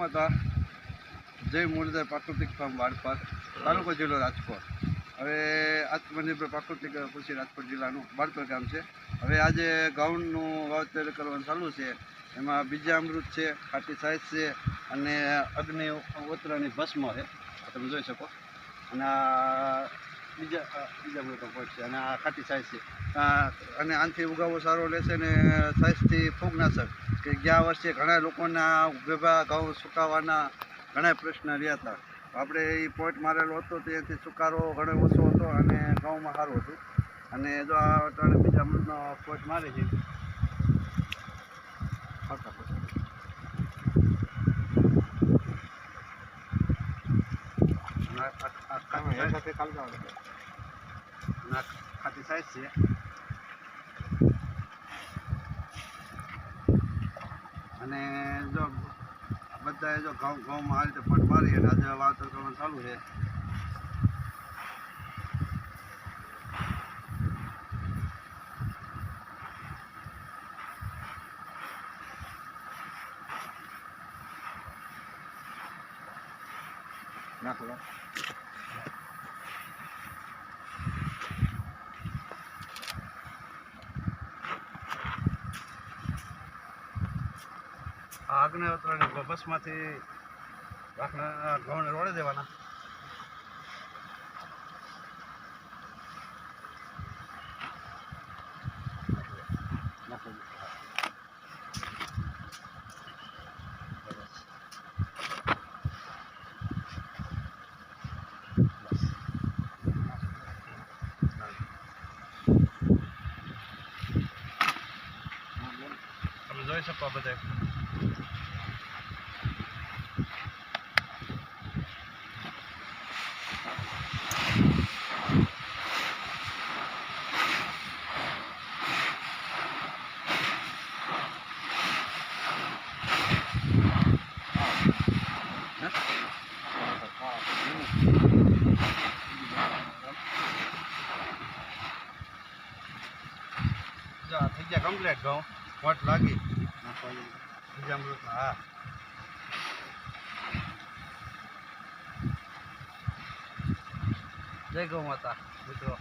માતા જય મુરલીધર પ્રાકૃતિક ફાર્મ વાડપાર, તાલુકો જિલ્લો રાજકોટ. હવે આત્મનિર્ભર પ્રાકૃતિક કૃષિ રાજકોટ જિલ્લાનું વાડપર ગામ છે. હવે આજે ઘઉંનું વાવેતર કરવાનું ચાલુ છે. એમાં બીજા અમૃત છે, ખાટી સાઈઝ છે અને અગ્નિ ઓતરાની ભસ્મ છે. તમે જોઈ શકો. અને બીજા બીજા બધો પોઈન્ટ છે. અને આ ખાટી સાઈઝ છે. અને આનાથી ઉગાવો સારો રહેશે ને સાઈઝથી ફૂગનાશક કે ગયા વર્ષે ઘણા લોકોના ભેગા ઘઉં સુકાવાના ઘણા પ્રશ્ન રહ્યા હતા. આપણે એ પોઈન્ટ મારેલો હતો, ત્યાંથી સુકારો ઘણો ઓછો હતો અને ઘઉંમાં સારું હતું. અને જો આ ત્રણ બીજા પોઈન્ટ મારે છે અને સાઈઝ છે અને જો બધાએ જો ઘઉં ઘઉંમાં આ રીતે પટ મારી અને આજે વાવતર કરવાનું ચાલુ છે. નાખો. આગને ઉતરવાની ગોબસમાંથી રાખના ઘઉંને રોડે દેવાના. તમે જોઈ શકો બધા જો આ થઈ ગયા કમ્પ્લેટ ઘઉં વટ લાગી. બીજા અમૃતમાં હા. જય ગૌ માતા મિત્રો.